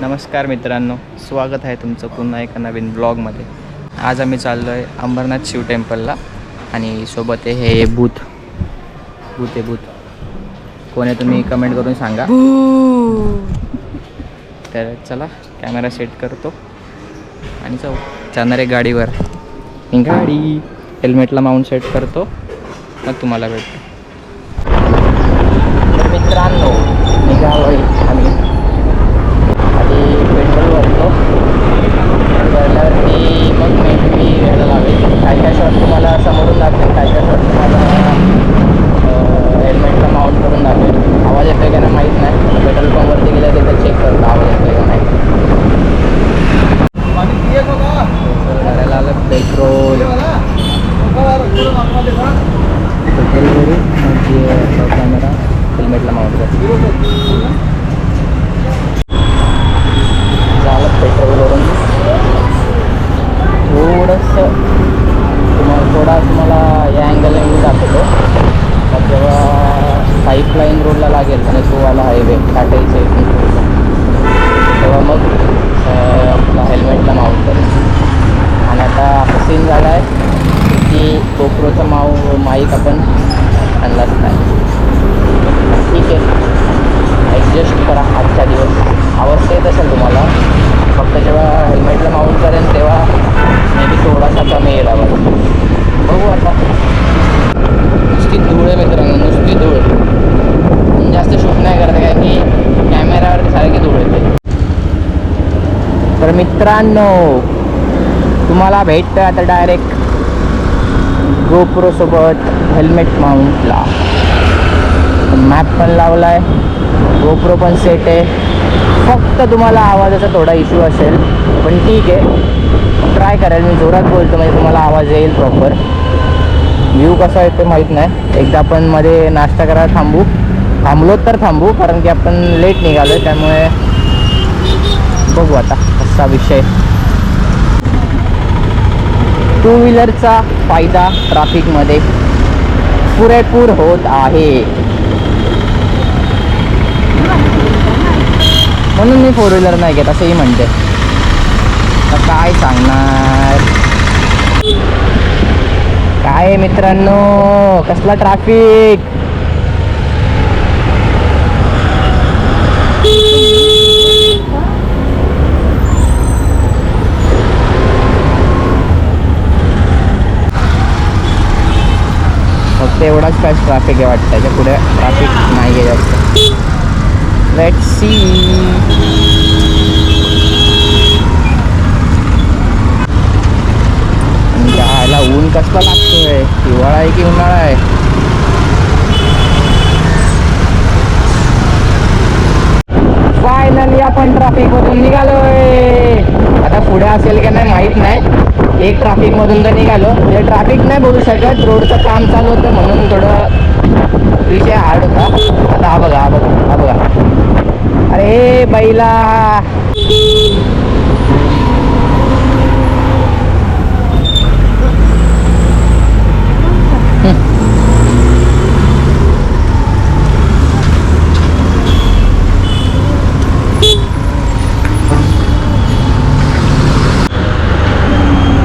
नमस्कार मित्रांनो स्वागत आहे तुमचं पुन्हा एका नवीन ब्लॉगमध्ये. आज आम्ही चाललो आहे अंबरनाथ शिव टेम्पलला आणि सोबत आहे हे भूत. भूत आहे भूत. कोण आहे तुम्ही कमेंट करून सांगा. तर चला कॅमेरा सेट करतो आणि जाऊ. जाणार आहे गाडीवर. गाडी हेल्मेटला माउंट सेट करतो. मग तुम्हाला भेटतो. तर मित्रांनो निघालोय आम्ही आधी पेट्रोल भरतो भरल्यावरती मग मेंटली घ्यायला लावेल काय काय शॉट तुम्हाला समोरून दाखवेल काय काय शॉट तुम्हाला हेल्मेटला माउंट करून दाखवेल आवाज येतोय का नाही माहीत नाही पेट्रोल पंपवरती गेलं तिथं चेक करतो आवाज येतोय का नाही करायला आलं पेट्रोल पेट्रोल भरू मग कॅमेरा हेल्मेटला माउंट करते झालं पेट्रोलवरून थोडंसं तुम्हाला थोडा तुम्हाला या अँगलने मी दाखवतो. मग जेव्हा पाईपलाईन रोडला लागेल आणि तो हायवे काटायचे तेव्हा मग आपला हेल्मेटला माउंट करेल. आणि आता सीन झाला आहे. की गोप्रोचा माऊ माईक आपण आणलाच नाही. ठीक आहे. ॲडजस्ट करा आजचा दिवस. अवस्था येत असेल तुम्हाला. फक्त जेव्हा हेल्मेटला माउंट करेन तेव्हा मे बी थोडासा कमी येईल आवाज. बघू आता. नुसती धूळ आहे मित्रांनो नुसती धूळ. पण जास्त शूट नाही करत काय की कॅमेरावरती सारखी धूळ येते. तर मित्रांनो तुम्हाला भेटतं आता डायरेक्ट गोप्रोसोबत हेल्मेट माउंटला मॅप पण लावला आहे गोप्रो पण सेट आहे. फक्त तुम्हाला आवाजाचा थोडा इश्यू असेल पण ठीक आहे. ट्राय करेल मी. जोरात बोलतो म्हणजे तुम्हाला आवाज येईल प्रॉपर व्ह्यू कसा येतो माहीत नाही. एकदा आपण मध्ये नाश्ता करायला थांबू. थांबलो तर थांबू कारण की आपण लेट निघालो आहे त्यामुळे बघू आता असा विषय. टू व्हीलरचा फायदा ट्रॅफिकमध्ये पुरेपूर होत आहे. म्हणून मी फोर व्हीलर नाही घेत असंही म्हणते. काय सांगणार? काय मित्रांनो कसला ट्रॅफिक फक्त एवढाच ट्रॅफिक आहे वाटतं? त्याच्या पुढे ट्रॅफिक नाही आहे जास्त. लेट सी जायला ऊन कसला लागतोय? हिवाळा आहे की उन्हाळा आहे? फायनली आपण ट्रॅफिकमधून निघालोय. आता पुढे असेल का नाही माहीत नाही. एक ट्रॅफिकमधून तर निघालो. म्हणजे ट्रॅफिक नाही बोलू शकत. रोडचं काम चालू होतं म्हणून थोडं विषय हार्ड होता. आता हा बघा हा बघा हा बघा. अरे बैला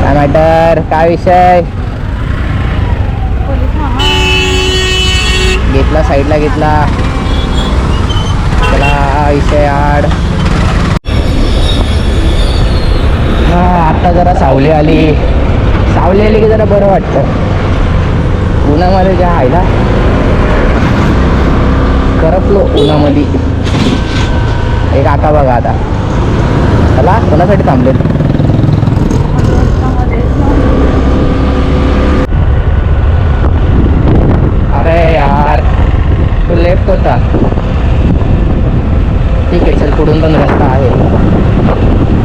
काय मॅटर काय विषय? घेतला साईडला घेतला. चला विषय आड. हा आता जरा सावली आली. सावली आली की जरा बरं वाटतं. उन्हामध्ये ज्या आयला करपलो उन्हामध्ये. एक काका बघा आता. चला कोणासाठी थांबलेत अरे यार रस्ता ठीक आहे चल पुढून पण रस्ता आहे.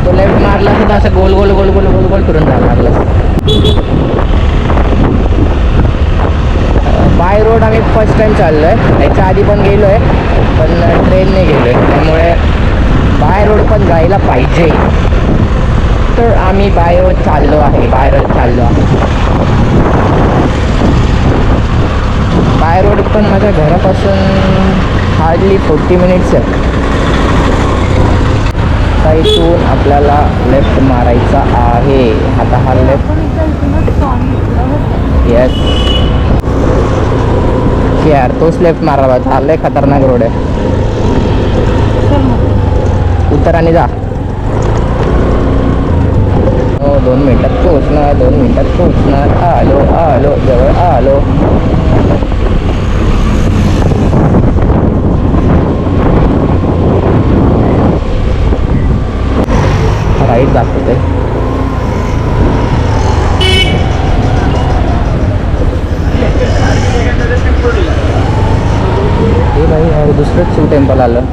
तो लेफ्ट मारला तर असं गोल गोल गोल गोल गोल गोल फिरून जायला लागला. बाय रोड आम्ही फर्स्ट टाइम चाललो आहे याच्या आधी पण गेलो आहे पण ट्रेनने गेलो आहे त्यामुळे बाय रोड पण जायला पाहिजे. तर आम्ही बाय रोड चाललो आहे बाय रोड चाललो आहे. रोड पण माझ्या घरापासून हार्डली फोर्टी मिनिट्स आहे. आता इथून आपल्याला लेफ्ट मारायचा आहे. आता हा लेफ्ट येस यार तोच लेफ्ट मारावा. हा लय खतरनाक रोड आहे. उत्तर आणि जा. हो दोन मिनिटात पोहोचणार दोन मिनिटात पोहोचणार. आलो आलो जवळ आलो. राईट दाखवते हे भाई दुसरंच शिव टेम्पल आलं.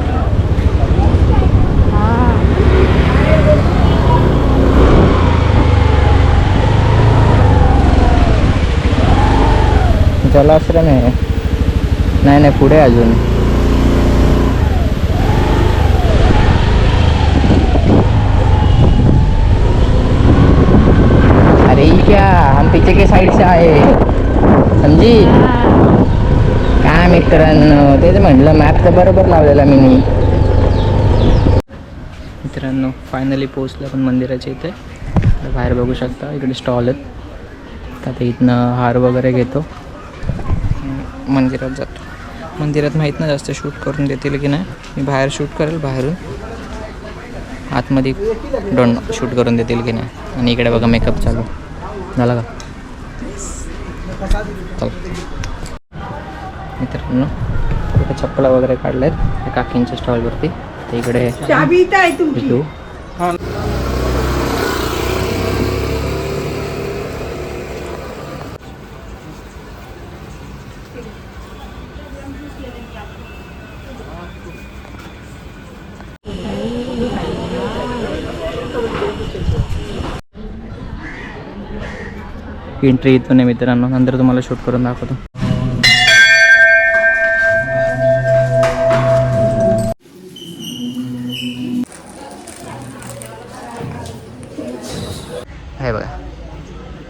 जलाश्रम आहे. नाही नाही पुढे अजून. अरे क्या हम पीछे के साइड से आए समजी काय मित्रांनो तेच म्हटलं मॅप तर बरोबर लावलेला मी मित्रांनो फायनली पोहोचलं पण मंदिराच्या इथे. बाहेर बघू शकता इकडे स्टॉल आहेत. आता इथनं हार वगैरे घेतो. मंदिरात जातो. मंदिरात माहीत नाही जास्त शूट करून देतील की नाही. मी बाहेर शूट करेल बाहेरून. आतमध्ये डोंट शूट करून देतील की नाही. आणि इकडे बघा मेकअप चालू. झाला का चल मित्रांनो इकडे चप्पला वगैरे काढल्या आहेत त्या काकींच्या स्टॉलवरती तर इकडे एंट्री इथून आहे मित्रांनो. नंतर तुम्हाला शूट करून दाखवतो. हे बघा.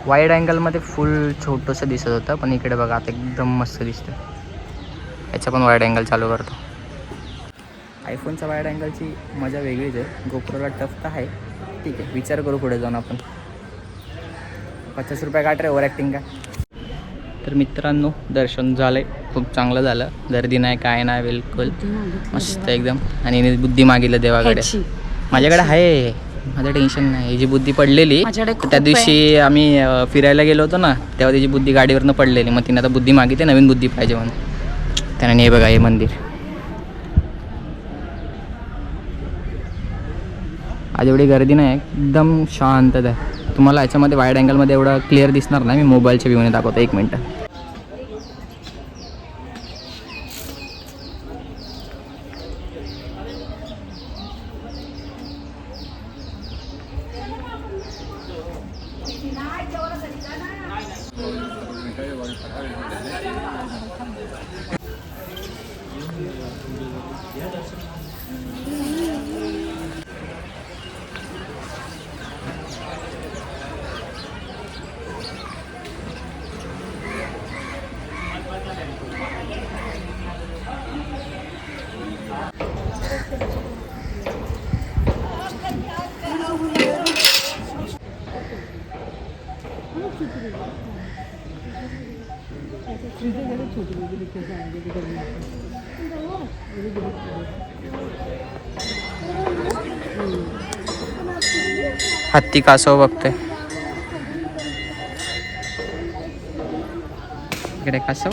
वाईड अँगलमध्ये फुल छोटंसं दिसत होतं पण इकडे बघा आता एकदम मस्त दिसतं याचा पण वाईड अँगल चालू करतो. आयफोनच्या वाईड अँगलची मजा वेगळीच आहे. गोप्रोला टफ तर आहे. ठीक आहे विचार करू पुढे जाऊन आपण. पचास रुपये काट रे ओव्हर ॲक्टिंग का? तर मित्रांनो दर्शन झालं खूप चांगलं झालं. गर्दी नाही काय नाही बिलकुल. मस्त एकदम. आणि बुद्धी मागितलं देवाकडे. माझ्याकडे आहे. माझं टेन्शन नाही. ही जी बुद्धी पडलेली त्या आहे. दिवशी आम्ही फिरायला गेलो होतो ना तेव्हा त्याची बुद्धी गाडीवरनं पडलेली. मग तिने आता बुद्धी मागितली नवीन बुद्धी पाहिजे म्हणून. त्याने हे बघा हे मंदिर. आज एवढी गर्दी नाही एकदम शांतता आहे. तुम्हाला याच्यामध्ये वाईड अँगलमध्ये एवढं क्लिअर दिसणार नाही. मी मोबाईलच्या व्ह्यूने दाखवतो. एक मिनटं. हत्ती कासव बघतोय. इकडे कासव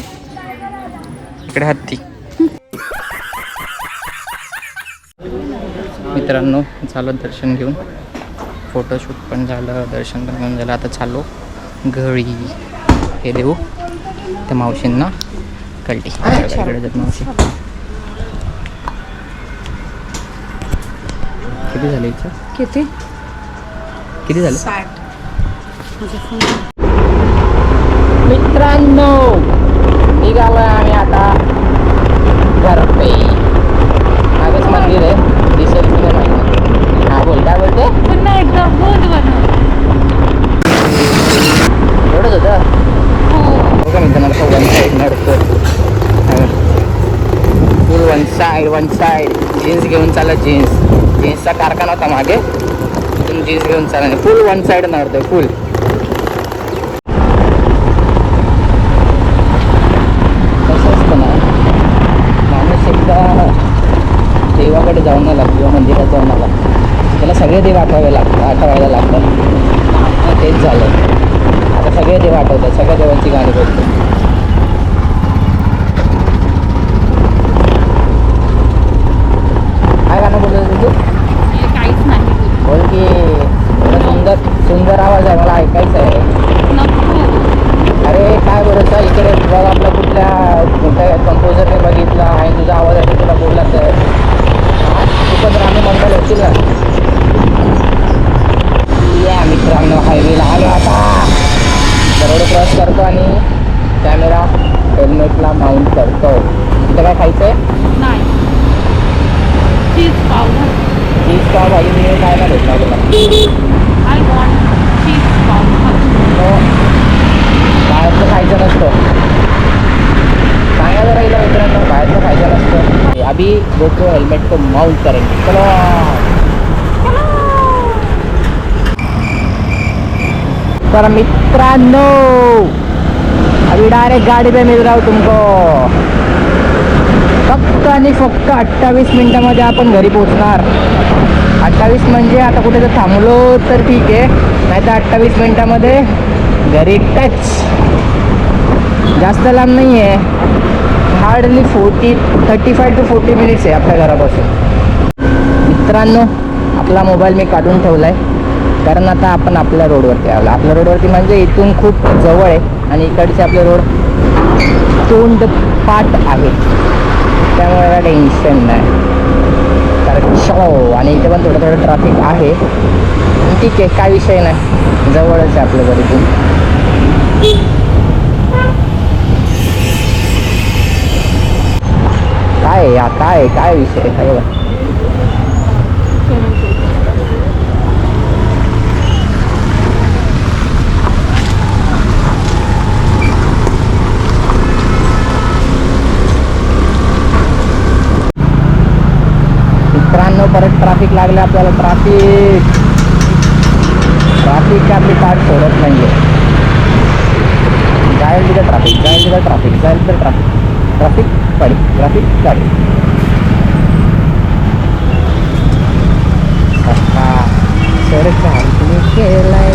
इकडे हत्ती. मित्रांनो झालं दर्शन घेऊन. फोटोशूट पण झालं दर्शन पण घेऊन झालं. आता चाललो घरी. हे देऊ. त्या मावशींना कळली इकडे जात मावशी. किती झाले इच्छा किती? किती झालं? मित्रांनो निघालोय आम्ही आता घरपे. मागच मंदिर आहे. दिसेल की नाही माहिती. नाही. हा बोल. काय बोलते? पुन्हा एकदा बोल एवढंच होतं? हो. बघा मित्रांनो असं वन साईड नडतं फुल वन साईड जीन्स घेऊन चालला जीन्स जीन्सचा कारखाना होता मागे. तिथून जीन्स घेऊन चालणार फुल वन साईड नडतोय फुल कसं असतं ना माणूस एकदा देवाकडे जाऊन आला किंवा मंदिरात जाऊन आला त्याला सगळे देव आठवावे लागतात आठवायला लागतात. तेच झालं. आता सगळे देव आठवतात सगळ्या देवांची गाणी बोलतो काय गाणं बोलत होती तू हे काहीच नाही बोलत. बोल की एवढा सुंदर सुंदर आवाज आहे मला ऐकायचं आहे नको अरे काय बरं चल इकडे बघ आपल्या कुठल्या कुठल्या कंपोजरने बघितला आणि तुझा आवाज आहे तुला बोलला तर तू पण रामे मंडळ येतील ना या मित्रांनो हायवेला आलो आता रोड क्रॉस करतो आणि कॅमेरा हेल्मेटला माउंट करतो इथं काय खायचं आहे नाही चीज पावडर चीज पाव भाजी मी काय नाही भेटणार तुला आय वॉन्ट चीज पावडर तो बाहेरचं खायचं नसतं सांगा जरा हिला मित्रांनो बाहेरचं खायचं नसतं अभी गोको को माउंट करेंगे चलो. तर मित्रांनो अभी डायरेक्ट गाडी पे मिल रहा तुमको. फक्त आणि फक्त अठ्ठावीस मिनिटामध्ये आपण घरी पोहोचणार. अठ्ठावीस म्हणजे आता कुठे जर थांबलो तर ठीक आहे. नाही तर अठ्ठावीस मिनिटामध्ये घरी टच जास्त लांब नाही आहे hardly forty thirty five to forty minutes आहे आपल्या घरापासून. मित्रांनो आपला मोबाईल मी काढून ठेवला आहे कारण आता आपण आपल्या रोडवरती आलो. आपल्या रोडवरती म्हणजे इथून खूप जवळ आहे आणि इकडचे आपले रोड तोंड पाट आहे. त्यामुळे काय टेन्शन नाही. तर चलो हो, आणि इथे पण थोडं थोडं ट्रॅफिक आहे. पण ठीक आहे काय विषय नाही. जवळच आहे आपल्या घरीतून काय आहे या? काय काय विषय काय बघा. मित्रांनो परत ट्रॅफिक लागले आपल्याला ट्रॅफिक ट्रॅफिक आपली पाठ सोडत नाहीये. जाईल तिथं ट्रॅफिक जाईल तिथं ट्रॅफिक जाईल तिथं ट्रॅफिक ट्रॅफिक गाडी ट्रॅफिक गाडी. सका सरकार तुम्ही केलाय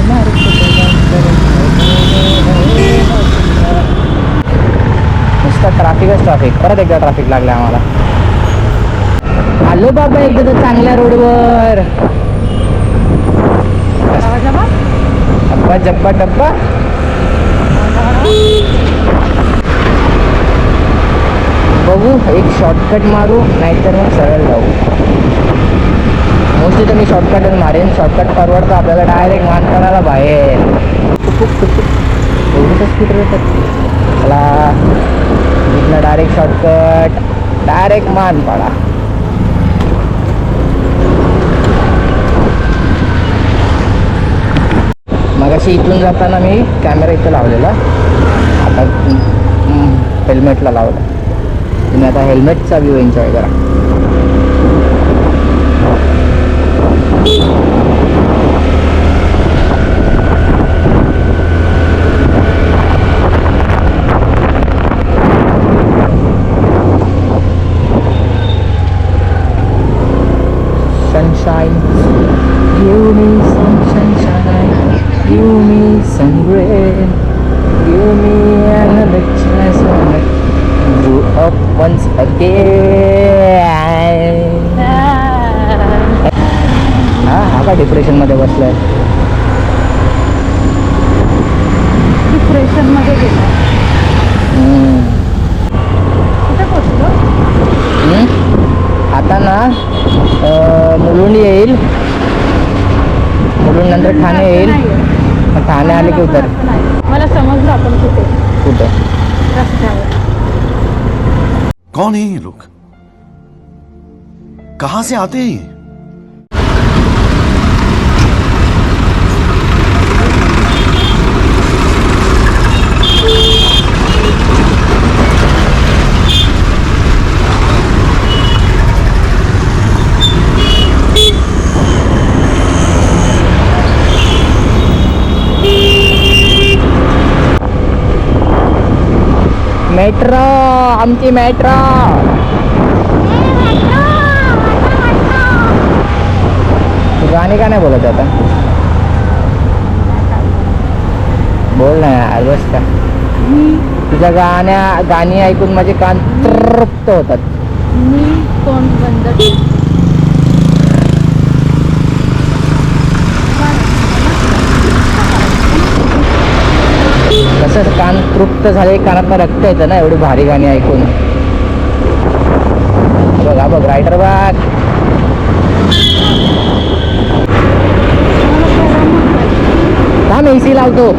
नुसतं ट्रॅफिकच ट्रॅफिक परत एकदा ट्रॅफिक लागलं आम्हाला. आलो बाबा एकदा तर चांगल्या रोडवर. जब्बा डब्बा बघू एक शॉर्टकट मारू नाहीतर मग सरळ जाऊ. मोस्टली तर मी शॉर्टकटच मारेन. शॉर्टकट परवडतं आपल्याला डायरेक्ट मानपणाला बाहेर. एवढं स्पीड येतात. चला. इथलं डायरेक्ट शॉर्टकट डायरेक्ट मानपाडा मगाशी इथून जाताना मी कॅमेरा इथं लावलेला. आता हेल्मेटला लावला. तुम्ही आता हेल्मेटचा व्ह्यू एन्जॉय करा. मुलुंड येईल. मुलुंड नंतर ठाणे येईल. मग ठाणे आले की उतर. मला समजलं आपण कुठे. कुठं? रस्त्यावर. कौन है ये लोग? कहां से आते हैं मेट्रो आमची मेट्रो. तू गाणी का नाही बोलत आता? बोल ना यार बस का? तुझ्या गाण्या गाणी ऐकून माझे कान तृप्त होतात. मी कोण बंद कसं कान तृप्त झाले कानात रक्त येतं ना एवढी भारी गाणी ऐकून. बघा बघ रायडर बाग थांब ए सी लावतो.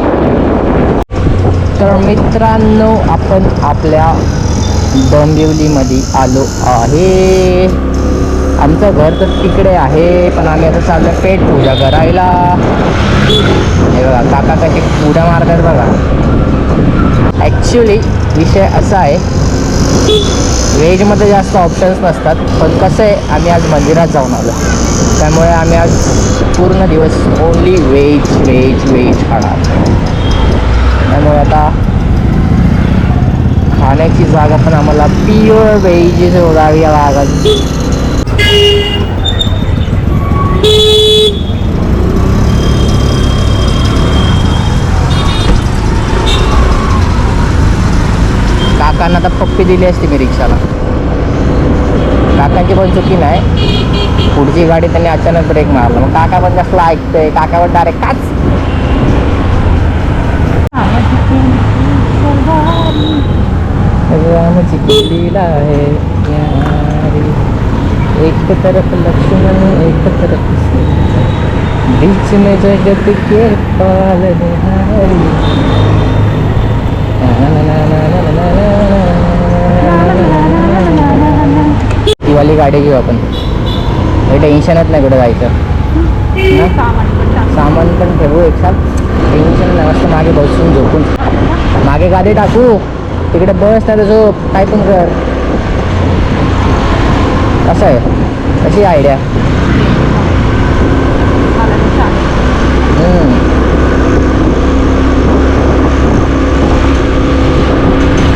तर मित्रांनो आपण आपल्या डोंबिवलीमध्ये आलो आहे. आमचं घर तर तिकडे आहे पण आम्ही आता चाललो पेट पूजा करायला. हे बघा काका कशी पूजा मारतात बघा. ॲक्च्युली विषय असा आहे व्हेजमध्ये जास्त ऑप्शन्स नसतात पण कसं आहे आम्ही आज मंदिरात जाऊन आलो. त्यामुळे आम्ही आज पूर्ण दिवस ओनली व्हेज व्हेज व्हेज खाणार. त्यामुळे आता खाण्याची जागा पण आम्हाला प्युअर व्हेज शोधावी लागत काकांना तर पप्पी दिली असती मी रिक्षाला. काकांची पण चुकी नाही. पुढची गाडी त्यांनी अचानक ब्रेक मारला. मग काका पण कसला ऐकतोय? काकावर डायरेक्ट काच. रामची लीला है एक तरफ लक्ष्मण एक तरफ बीच में जगत के ना दिवाळी गाडी घेऊ आपण. काही टेन्शनच नाही कुठे जायचं? सामान पण ठेवू एक साथ. टेन्शन नाही मस्त मागे बसून झोपून. मागे गाडी टाकू. तिकडे बस नाही तर काय पण कर. कसं आहे. कशी आयडिया मला ते चालेल.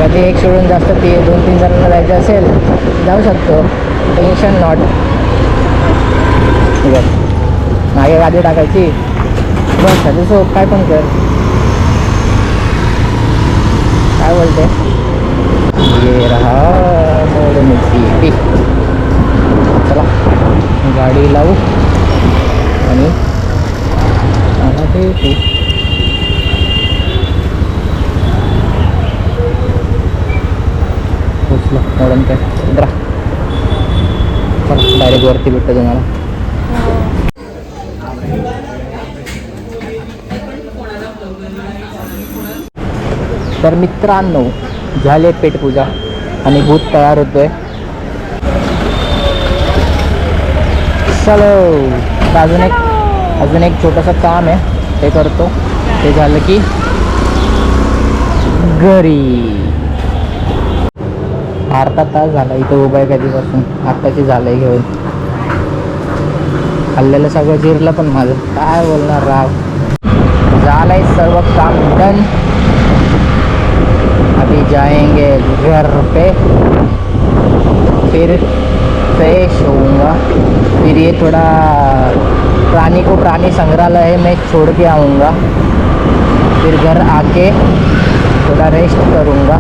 कधी एक सोडून जास्त ते दोन तीन जणांना जायचं असेल जाऊ शकतो. टेन्शन नॉट ठीक आहे. मागे गाडी टाकायची. बस झाली सो काय पण कर. काय बोलते? ये रहा मोड मिठी चला गाडी लावू. आणि आला मॅडम काय? जरा. चला डायरेक्ट वरती भेटतो तुम्हाला. तर मित्रांनो झाले पेटपूजा आणि भूत तयार होतोय. चलो अजून एक अजून एक छोटंसं काम आहे. ते करतो. ते झालं की घरी. अर्धा तास झाला इथं उभा आहे कधीपासून. आत्ताची झालंय घेऊन. खाल्लेलं सगळं जिरलं पण माझं. काय बोलणार राव? झालंय सर्व काम डन. अभी जाएंगे घर पे. फिर फ्रेश होऊंगा. फिर ये थोड़ा प्राणी को प्राणी संग्रहालय में छोड़ के आऊँगा. फिर घर आके थोड़ा रेस्ट करूँगा.